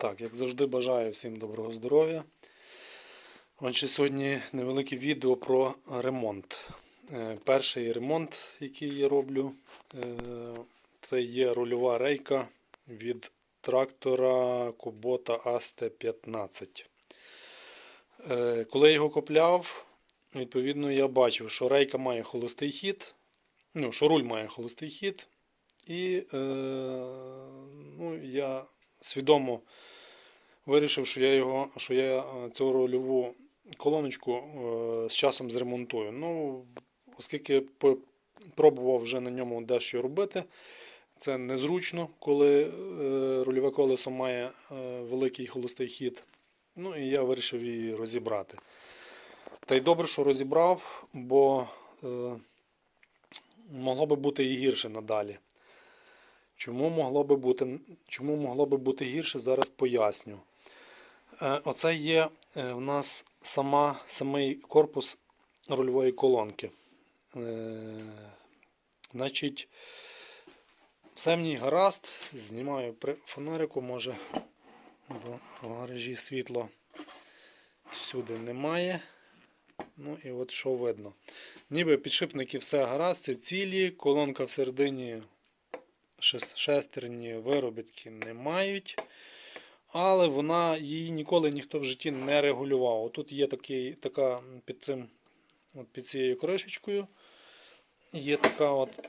Так, як завжди, бажаю всім доброго здоров'я. Отже, сьогодні невелике відео про ремонт. Е, Перший ремонт, який я роблю, е, це є рульова рейка від трактора Kubota AST-15. Е, Коли я його купляв, відповідно, я бачив, що рейка має холостий хід, ну, що руль має холостий хід. І ну, я свідомо вирішив, що я його, що я е, цю рольову колоночку е, з часом зремонтую. Ну, оскільки пробував вже на ньому дещо робити, це незручно, коли е, рульове колесо має великий холостий хід. Ну і я вирішив її розібрати. Та й добре, що розібрав, бо е, могло би бути і гірше надалі. Чому могло би бути, чому могло би бути гірше, зараз поясню. Е, Оце є е, в нас сама, самий корпус рульової колонки. Е, Значить, все в ній гаразд. Знімаю при фонарику, може, бо в гаражі світло всюди немає. Ну і от що видно. Ніби підшипники все гаразд, це цілі, колонка всередині шестерні виробітки не мають. Але вона її ніколи ніхто в житті не регулював. Тут є такий, така під цим, от під цією кришечкою. Є така от,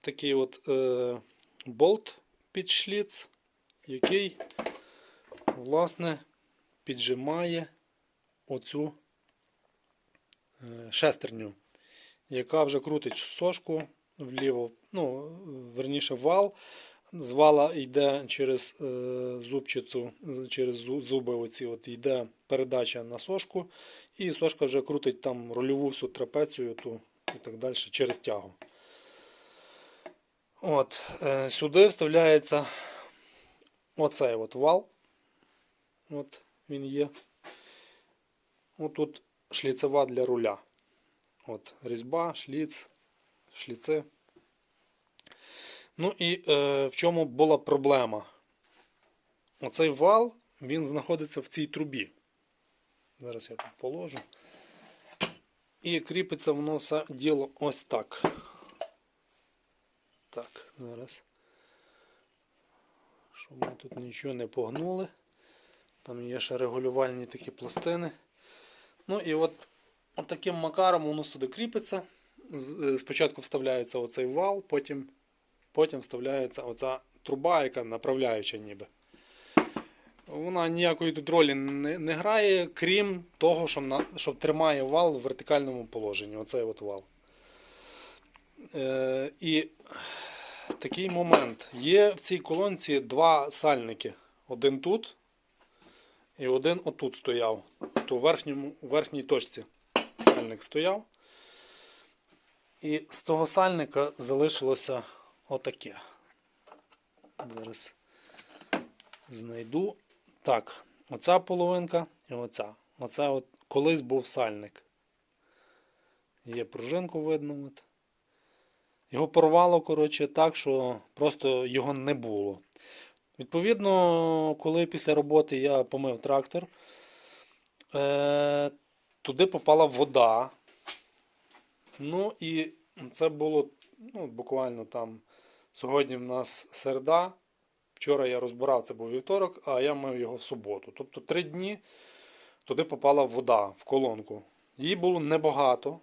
такий от е, болт під шліц, який власне піджимає оцю е, шестерню, яка вже крутить сошку вліво, ну, верніше вал. З вала йде через е, зубчицю, через зуби оці от йде передача на сошку, і сошка вже крутить там рольову всю трапецію ту, і так далі через тягу. От, е, сюди вставляється оцей от вал. От він є. От тут шліцева для руля. От, різьба, шліц, шліци. Ну і е, в чому була проблема? Оцей вал, він знаходиться в цій трубі. Зараз я тут положу. І кріпиться воно все діло ось так. Так, зараз. Щоб ми тут нічого не погнули. Там є ще регулювальні такі пластини. Ну і от, от таким макаром воно сюди кріпиться. Е, Спочатку вставляється оцей вал, потім Потім вставляється оця труба, яка направляюча ніби. Вона ніякої тут ролі не, не грає, крім того, що, на, що тримає вал в вертикальному положенні. Оцей от вал. Е, і такий момент. Є в цій колонці два сальники. Один тут і один отут стояв. То у верхній точці сальник стояв. І з того сальника залишилося отаке. Зараз знайду. Так, оця половинка і оця. Оце от колись був сальник. Є пружинку видно. От. Його порвало, коротше, так, що просто його не було. Відповідно, коли після роботи я помив трактор, е- туди попала вода. Ну і це було ну, буквально там. Сьогодні в нас середа. Вчора я розбирав, це був вівторок, а я мив його в суботу. Тобто три дні туди попала вода в колонку. Її було небагато.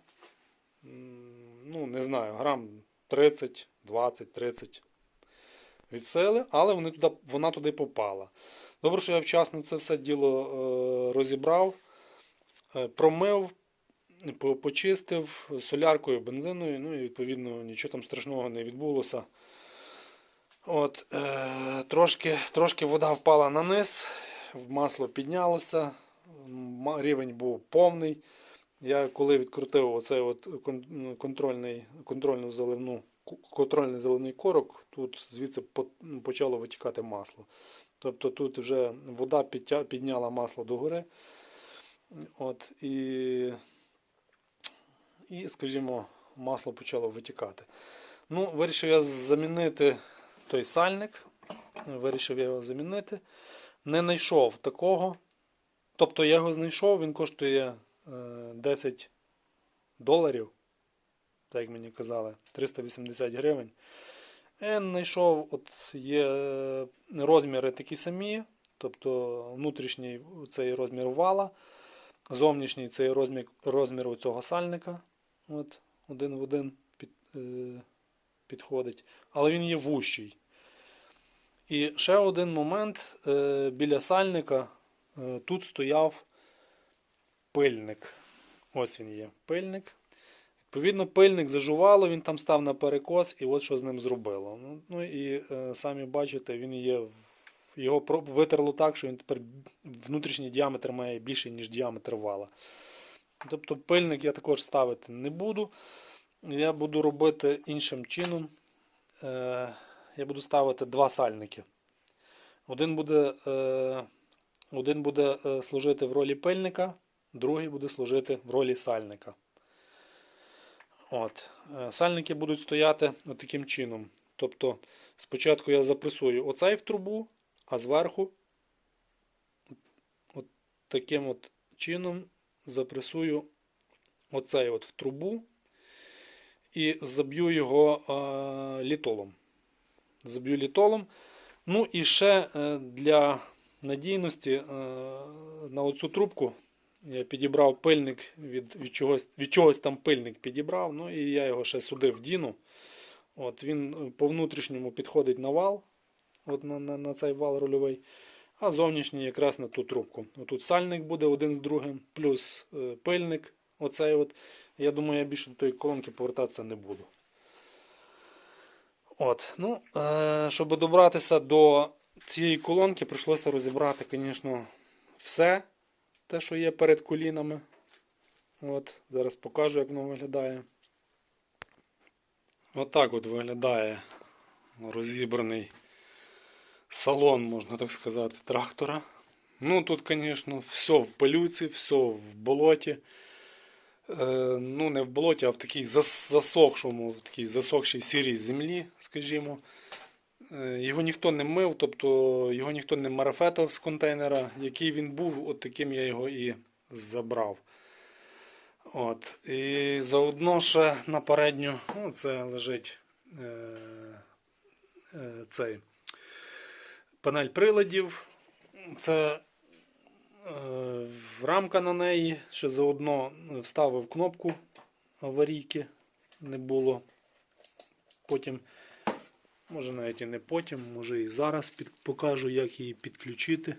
Ну, не знаю, грам 30, 20, 30 від сили, але вони туди, вона туди попала. Добре, що я вчасно це все діло е, розібрав, е, промив, почистив соляркою, бензиною, ну і відповідно нічого там страшного не відбулося. От, е, трошки, трошки вода впала на низ, масло піднялося, рівень був повний. Я коли відкрутив оцей от контрольний, контрольну заливну, контрольний заливний корок, тут звідси почало витікати масло. Тобто тут вже вода підняла масло догори. От, і, і, скажімо, масло почало витікати. Ну, вирішив я замінити той сальник Вирішив я його замінити. Не знайшов такого. Тобто я його знайшов, він коштує е, 10 доларів, так як мені казали, 380 гривень. Я знайшов, от є е, розміри такі самі, тобто внутрішній цей розмір вала, зовнішній цей розмір, розмір цього сальника. От, один в один під, е, підходить. Але він є вущий. І ще один момент е, біля сальника е, тут стояв пильник. Ось він є пильник. Відповідно, пильник зажувало, він там став на перекос, і от що з ним зробило. Ну, ну і е, самі бачите, він є його витерло так, що він тепер внутрішній діаметр має більший, ніж діаметр вала. Тобто пильник я також ставити не буду. Я буду робити іншим чином. Е, я буду ставити два сальники. Один буде, е, один буде е, служити в ролі пильника, другий буде служити в ролі сальника. От. Сальники будуть стояти таким чином. Тобто, спочатку я запресую оцей в трубу, а зверху от таким от чином запресую оцей от в трубу і заб'ю його е, літолом. Заб'ю літолом. Ну і ще е, для надійності е, на оцю трубку я підібрав пильник від, від, чогось, від чогось там пильник підібрав. Ну і я його ще сюди вдіну. От, він е, по внутрішньому підходить на вал, от на, на, на цей вал рульовий, а зовнішній якраз на ту трубку. Тут сальник буде один з другим, плюс е, пильник. Оцей от. Я думаю, я більше до тої колонки повертатися не буду. От, ну, е, щоб добратися до цієї колонки, прийшлося розібрати, звісно, все те, що є перед колінами. От, зараз покажу, як воно виглядає. Отак от виглядає розібраний салон, можна так сказати, трактора. Ну, тут, звісно, все в пилюці, все в болоті. Е, ну, не в болоті, а в такій засохшому, в такій засохшій сірій землі, скажімо. Е, Його ніхто не мив, тобто його ніхто не марафетав з контейнера. Який він був, от таким я його і забрав. От. І заодно ще на передню, ну, це лежить е, е, цей панель приладів. Це рамка на неї, ще заодно вставив кнопку аварійки, не було. Потім, може навіть і не потім, може і зараз під, покажу, як її підключити.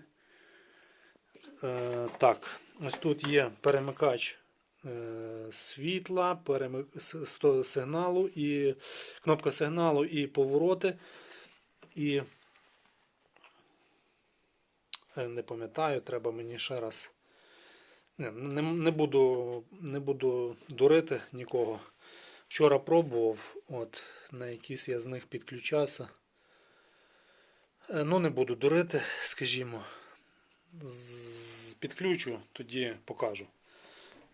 Е, так, ось тут є перемикач е, світла, сигналу і кнопка сигналу і повороти. І Е, не пам'ятаю, треба мені ще раз. Не, не, не, буду, не буду дурити нікого. Вчора пробував, от, на якісь я з них підключався. Е, Ну, не буду дурити, скажімо. З- Підключу, тоді покажу.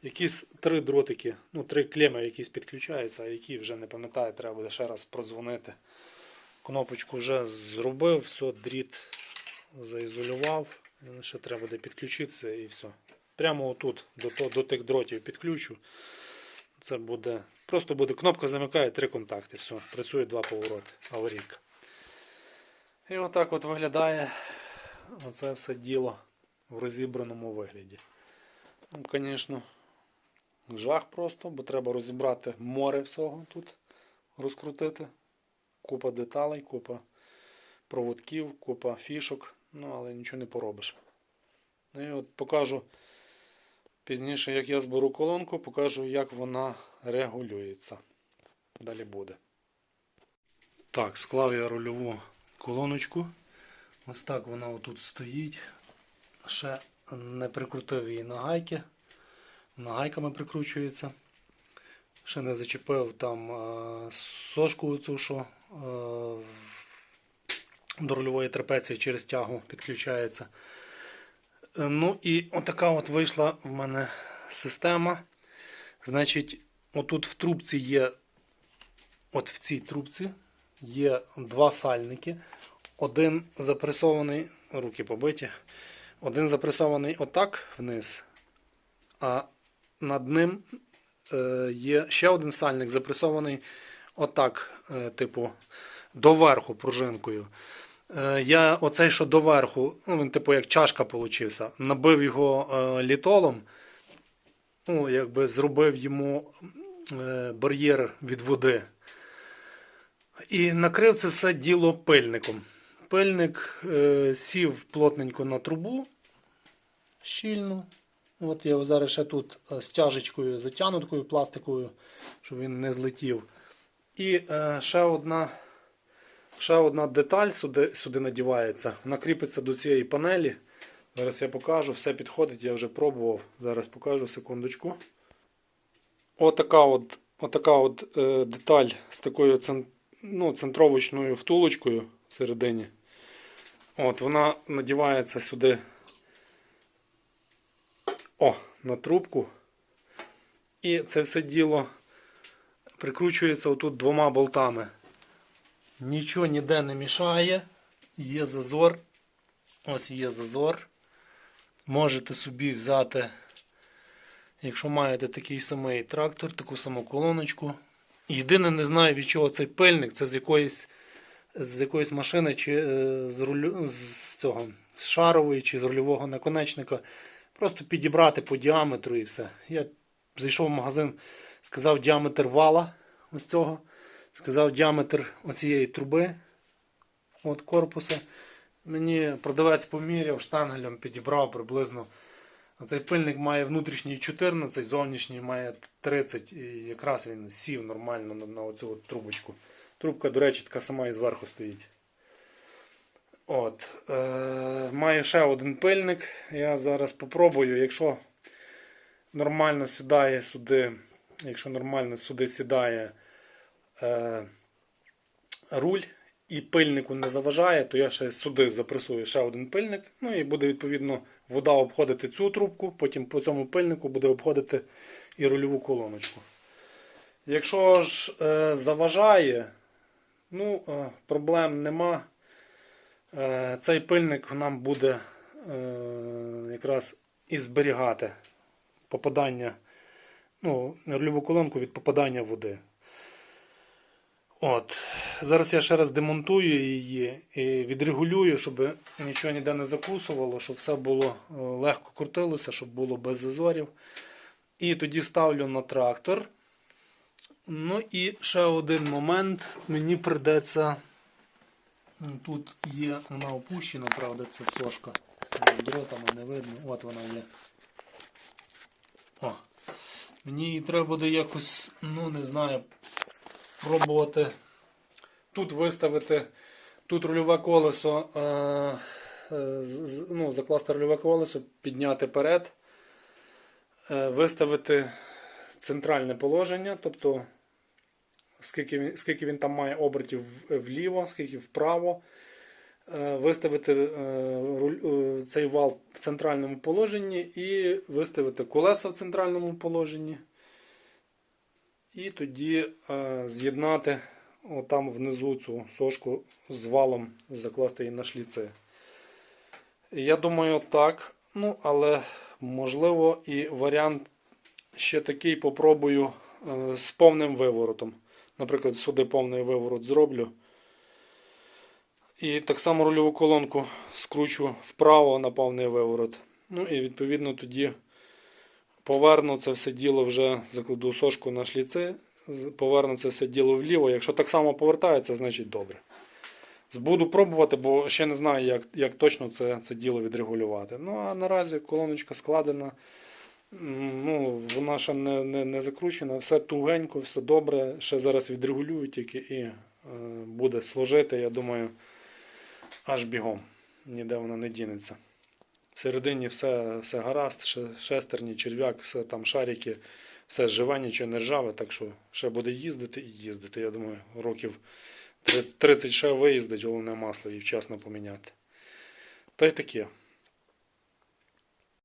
Якісь три дротики, ну, три клеми якісь підключаються, а які вже не пам'ятаю, треба буде ще раз продзвонити. Кнопочку вже зробив, все, дріт заізолював. Ще треба буде підключитися і все. Прямо отут, до, до тих дротів підключу. Це буде. Просто буде кнопка замикає три контакти. Все, працює два повороти. Аварійка. І отак от виглядає оце все діло в розібраному вигляді. Ну, звісно, жах просто, бо треба розібрати море всього тут, розкрутити. Купа деталей, купа проводків, купа фішок, ну але нічого не поробиш. Ну і от покажу пізніше, як я зберу колонку, покажу, як вона регулюється. Далі буде. Так, склав я рульову колоночку. Ось так вона отут стоїть. Ще не прикрутив її на гайки. Вона гайками прикручується. Ще не зачепив там е, сошку цю, що е, до рульової трапеції через тягу підключається. Е, Ну і отака от вийшла в мене система. Значить, отут в трубці є, от в цій трубці є два сальники. один запресований, руки побиті, один запресований отак вниз, а над ним е, є ще один сальник запресований отак, е, типу, доверху пружинкою. Е, Я оцей, що доверху, ну він типу як чашка получився, набив його е, літолом, ну, якби зробив йому е, бар'єр від води. І накрив це все діло пильником. Пильник е, сів плотненько на трубу щільно. От я зараз ще тут е, стяжечкою затягнуткою пластиковою, щоб він не злетів. І е, ще одна ще одна деталь сюди, сюди надівається. Вона кріпиться до цієї панелі. Зараз я покажу, все підходить, я вже пробував. Зараз покажу секундочку. Отака от, отака от е, деталь з такою ну, центровочною втулочкою всередині. От, вона надівається сюди. О, на трубку. І це все діло прикручується отут двома болтами. Нічого ніде не мішає. Є зазор. Ось є зазор. Можете собі взяти, якщо маєте такий самий трактор, таку саму колоночку. Єдине, не знаю від чого цей пильник, це з якоїсь, з якоїсь машини, чи е, з, рулю, з цього, з шарової, чи з рульового наконечника. Просто підібрати по діаметру і все. Я зайшов в магазин, сказав діаметр вала ось цього. Сказав діаметр оцієї труби от корпуса. Мені продавець поміряв штангелем, підібрав приблизно. Оцей пильник має внутрішній 14, зовнішній має 30, і якраз він сів нормально на, на оцю от трубочку. Трубка, до речі, така сама і зверху стоїть. От. Е, маю ще один пильник. Я зараз попробую, якщо нормально сідає сюди, якщо нормально сюди сідає руль і пильнику не заважає, то я ще сюди запресую ще один пильник. Ну і буде відповідно вода обходити цю трубку, потім по цьому пильнику буде обходити і рульову колоночку. Якщо ж е, заважає, ну, е, проблем нема. Е, цей пильник нам буде е, якраз і зберігати попадання, ну, рульову колонку від попадання води. От. Зараз я ще раз демонтую її і відрегулюю, щоб нічого ніде не закусувало, щоб все було е, легко крутилося, щоб було без зазорів. І тоді ставлю на трактор. Ну і ще один момент. Мені придеться. Тут є, вона опущена, правда, це сошка. Дротами не видно. От вона є. О. Мені її треба буде якось, ну не знаю, пробувати тут виставити тут рульове колесо, е, е, ну, закласти рульове колесо, підняти перед, е, виставити центральне положення, тобто скільки скільки він там має обертів вліво, скільки вправо. Виставити цей вал в центральному положенні і виставити колеса в центральному положенні. І тоді е, з'єднати там внизу цю сошку з валом, закласти її на шліци. Я думаю, так. Ну, але можливо і варіант ще такий попробую е, з повним виворотом. Наприклад, сюди повний виворот зроблю. І так само рульову колонку скручу вправо на повний виворот. Ну і відповідно тоді поверну це все діло вже закладу сошку на шліци, поверну це все діло вліво. Якщо так само повертається, значить добре. Буду пробувати, бо ще не знаю, як, як точно це, це діло відрегулювати. Ну а наразі колоночка складена. Ну, вона ще не, не, не закручена, все тугенько, все добре. Ще зараз відрегулюю тільки і е, буде служити, я думаю, аж бігом. Ніде вона не дінеться. Всередині все, все гаразд, шестерні, черв'як, все там шарики, все живе, нічого не ржаве, так що ще буде їздити і їздити. Я думаю, років 30 ще виїздить, головне масло і вчасно поміняти. Та й таке.